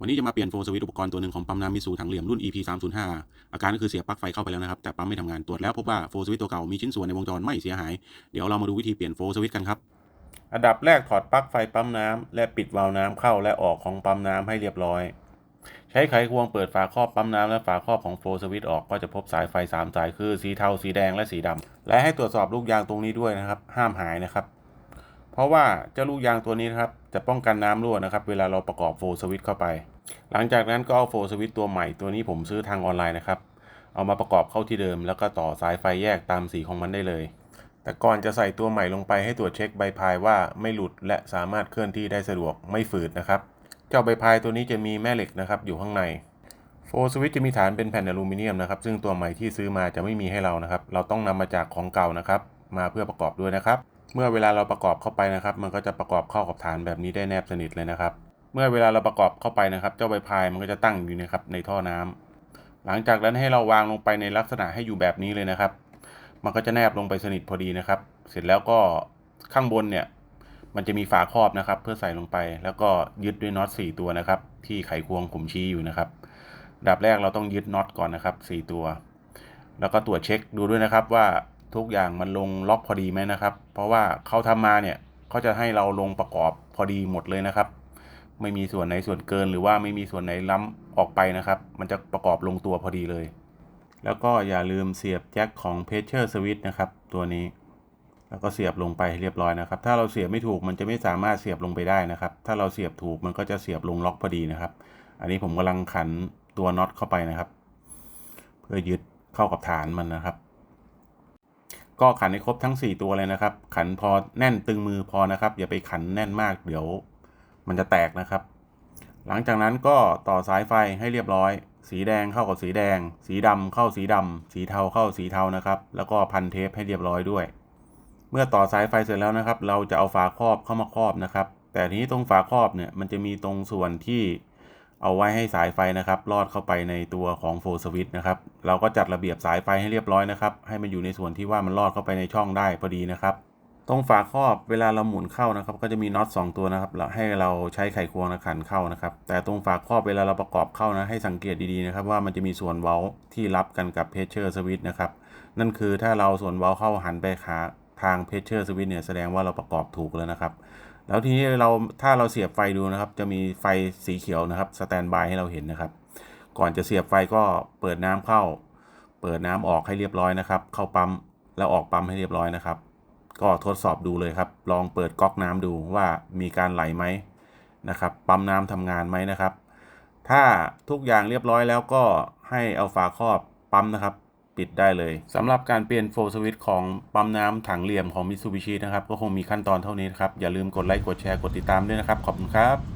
วันนี้จะมาเปลี่ยนโฟลสวิตอุปกรณ์ตัวหนึ่งของปั๊มน้ำมิสูถังเหลี่ยมรุ่น EP 3 0 5อาการก็คือเสียบปลั๊กไฟเข้าไปแล้วนะครับ แต่ปั๊มไม่ทำงานตรวจแล้วพบว่าโฟลสวิตตัวเก่ามีชิ้นส่วนในวงจรไม่เสียหาย เดี๋ยวเรามาดูวิธีเปลี่ยนโฟลสวิตกันครับ อันดับแรกถอดปลั๊กไฟปั๊มน้ำและปิดวาล์วน้ำเข้าและออกของปั๊มน้ำให้เรียบร้อย ใช้ไขควงเปิดฝาครอบปั๊มน้ำและฝาครอบของโฟลสวิตออกก็จะพบสายไฟ3สายคือสีเทาสีแดงและสีดำและให้ตรวจสอบลูกยางตรงนี้ด้วยนะครับห้ามหายนะครับ เพราะว่าเจ้าลูกยางตัวนี้นะครับจะป้องกันน้ำรั่วนะครับ เวลาเราประกอบโฟลสวิตเข้าไป หลังจากนั้นก็เอาโฟลสวิตตัวใหม่ตัวนี้ผมซื้อทางออนไลน์นะครับ เอามาประกอบเข้าที่เดิม แล้วก็ต่อสายไฟแยกตามสีของมันได้เลย แต่ก่อนจะใส่ตัวใหม่ลงไปให้ตรวจเช็คใบพายว่าไม่หลุดและสามารถเคลื่อนที่ได้สะดวกไม่ฝืดนะครับ เจ้าใบพายตัวนี้จะมีแม่เหล็กนะครับอยู่ข้างในโฟลสวิตจะมีฐานเป็นแผ่นอลูมิเนียมนะครับ ซึ่งตัวใหม่ที่ซื้อมาจะไม่มีให้เรานะครับ เราต้องนำมาจากของเก่านะครับ มาเพื่อประกอบด้วยนะครับ เมื่อเวลาเราประกอบเข้าไปนะครับ มันก็จะประกอบเข้ากับฐานแบบนี้ได้แนบสนิทเลยนะครับ เมื่อเวลาเราประกอบเข้าไปนะครับ เจ้าใบพายมันก็จะตั้งอยู่นะครับในท่อน้ำหลังจากนั้นให้เราวางลงไปในลักษณะให้อยู่แบบนี้เลยนะครับ มันก็จะแนบลงไปสนิทพอดีนะครับ เสร็จแล้วก็ข้างบนเนี่ยมันจะมีฝาครอบนะครับ เพื่อใส่ลงไป แล้วก็ยึดด้วยน็อต4ตัวนะครับ ที่ไขควงผมชี้อยู่นะครับดับแรกเราต้องยึดน็อตก่อนนะครับ 4 ตัว แล้วก็ตรวจเช็คดูด้วยนะครับว่า ทุกอย่างมันลงล็อกพอดีไหมนะครับ เพราะว่าเขาทำมาเนี่ยเขาจะให้เราลงประกอบพอดีหมดเลยนะครับ ไม่มีส่วนไหนส่วนเกินหรือว่าไม่มีส่วนไหนล้ำออกไปนะครับ มันจะประกอบลงตัวพอดีเลย แล้วก็อย่าลืมเสียบแจ็คของ Pressure Switch นะครับ ตัวนี้ แล้วก็เสียบลงไปเรียบร้อยนะครับ ถ้าเราเสียบไม่ถูกมันจะไม่สามารถเสียบลงไปได้นะครับ ถ้าเราเสียบถูกมันก็จะเสียบลงล็อกพอดีนะครับ อันนี้ผมกำลังขันตัวน็อตเข้าไปนะครับ เพื่อยึดเข้ากับฐานมันนะครับ ก็ขันให้ครบทั้ง 4 ตัวเลยนะครับ ขันพอแน่นตึงมือพอนะครับ อย่าไปขันแน่นมากเดี๋ยวมันจะแตกนะครับ หลังจากนั้นก็ต่อสายไฟให้เรียบร้อย สีแดงเข้ากับสีแดง สีดำเข้าสีดำสีเทาเข้าสีเทานะครับ แล้วก็พันเทปให้เรียบร้อยด้วย เมื่อต่อสายไฟเสร็จแล้วนะครับ เราจะเอาฝาครอบเข้ามาครอบนะครับ แต่ทีนี้ตรงฝาครอบเนี่ยมันจะมีตรงส่วนที่ เอาไว้ให้สายไฟนะครับ ลอดเข้าไปในตัวของโฟลสวิตนะครับ เราก็จัดระเบียบสายไฟให้เรียบร้อยนะครับ ให้มันอยู่ในส่วนที่ว่ามันลอดเข้าไปในช่องได้พอดีนะครับ ตรงฝาครอบเวลาเราหมุนเข้านะครับ ก็จะมีน็อต2ตัวนะครับให้เราใช้ไขควงนะขันเข้านะครับ แต่ตรงฝาครอบเวลาเราประกอบเข้านะให้สังเกตดีๆนะครับ ว่ามันจะมีส่วนเว้าที่รับกันกับเพชเชอร์สวิตนะครับ นั่นคือถ้าเราส่วนเว้าเข้าหันไปขาทางเพชเชอร์สวิตเนี่ยแสดงว่าเราประกอบถูกแล้วนะครับ แล้วทีนี้เราถ้าเราเสียบไฟดูนะครับ จะมีไฟสีเขียวนะครับสแตนบายให้เราเห็นนะครับ ก่อนจะเสียบไฟก็เปิดน้ำเข้า เปิดน้ำออกให้เรียบร้อยนะครับ เข้าปั๊มแล้วออกปั๊มให้เรียบร้อยนะครับ ก็ทดสอบดูเลยครับ ลองเปิดก๊อกน้ำดูว่ามีการไหลไหมนะครับ ปั๊มน้ำทำงานไหมนะครับ ถ้าทุกอย่างเรียบร้อยแล้วก็ให้เอาฝาครอบปั๊มนะครับ ปิดได้เลยสำหรับการเปลี่ยนโฟลสวิตของปั๊มน้ำถังเหลี่ยมของ Mitsubishi นะครับ ก็คงมีขั้นตอนเท่านี้นครับ อย่าลืมกดไลค์กดแชร์กดติดตามด้วยนะครับ ขอบคุณครับ